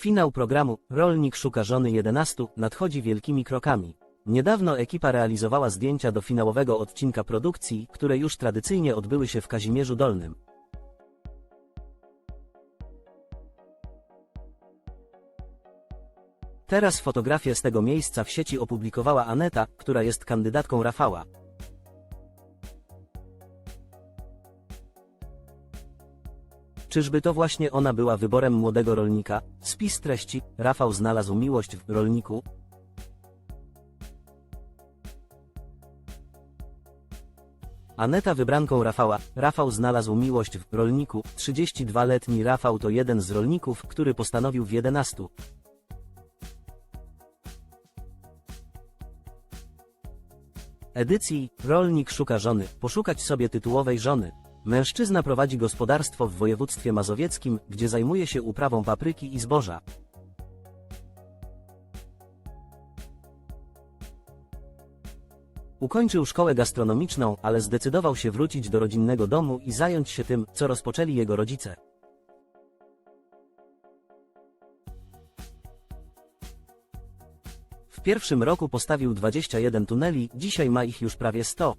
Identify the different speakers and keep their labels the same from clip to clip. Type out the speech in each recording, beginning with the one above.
Speaker 1: Finał programu Rolnik szuka żony 11 nadchodzi wielkimi krokami. Niedawno ekipa realizowała zdjęcia do finałowego odcinka produkcji, które już tradycyjnie odbyły się w Kazimierzu Dolnym. Teraz fotografię z tego miejsca w sieci opublikowała Aneta, która jest kandydatką Rafała. Czyżby to właśnie ona była wyborem młodego rolnika? Spis treści, Rafał znalazł miłość w rolniku. Aneta wybranką Rafała, Rafał znalazł miłość w rolniku, 32-letni Rafał to jeden z rolników, który postanowił w 11 edycji Rolnik szuka żony, poszukać sobie tytułowej żony. Mężczyzna prowadzi gospodarstwo w województwie mazowieckim, gdzie zajmuje się uprawą papryki i zboża. Ukończył szkołę gastronomiczną, ale zdecydował się wrócić do rodzinnego domu i zająć się tym, co rozpoczęli jego rodzice. W pierwszym roku postawił 21 tuneli, dzisiaj ma ich już prawie 100.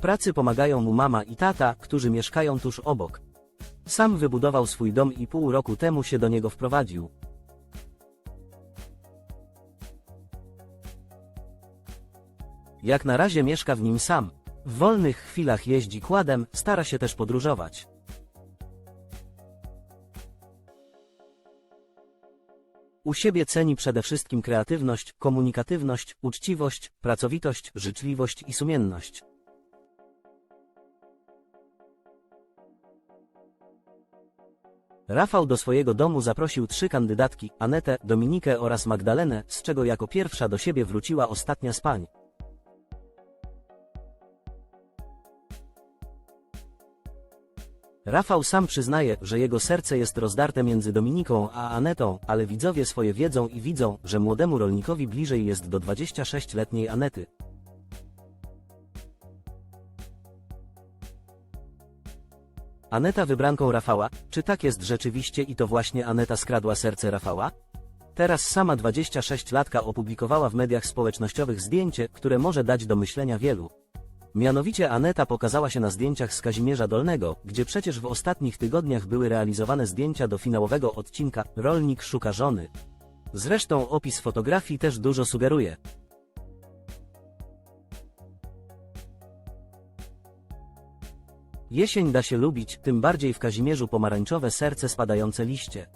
Speaker 1: pracy pomagają mu mama i tata, którzy mieszkają tuż obok. Sam wybudował swój dom i pół roku temu się do niego wprowadził. Jak na razie mieszka w nim sam. W wolnych chwilach jeździ kładem, stara się też podróżować. U siebie ceni przede wszystkim kreatywność, komunikatywność, uczciwość, pracowitość, życzliwość i sumienność. Rafał do swojego domu zaprosił trzy kandydatki, Anetę, Dominikę oraz Magdalenę, z czego jako pierwsza do siebie wróciła ostatnia z pań. Rafał sam przyznaje, że jego serce jest rozdarte między Dominiką a Anetą, ale widzowie swoje wiedzą i widzą, że młodemu rolnikowi bliżej jest do 26-letniej Anety. Aneta wybranką Rafała, czy tak jest rzeczywiście i to właśnie Aneta skradła serce Rafała? Teraz sama 26-latka opublikowała w mediach społecznościowych zdjęcie, które może dać do myślenia wielu. Mianowicie Aneta pokazała się na zdjęciach z Kazimierza Dolnego, gdzie przecież w ostatnich tygodniach były realizowane zdjęcia do finałowego odcinka Rolnik szuka żony. Zresztą opis fotografii też dużo sugeruje. Jesień da się lubić, tym bardziej w Kazimierzu pomarańczowe serce spadające liście.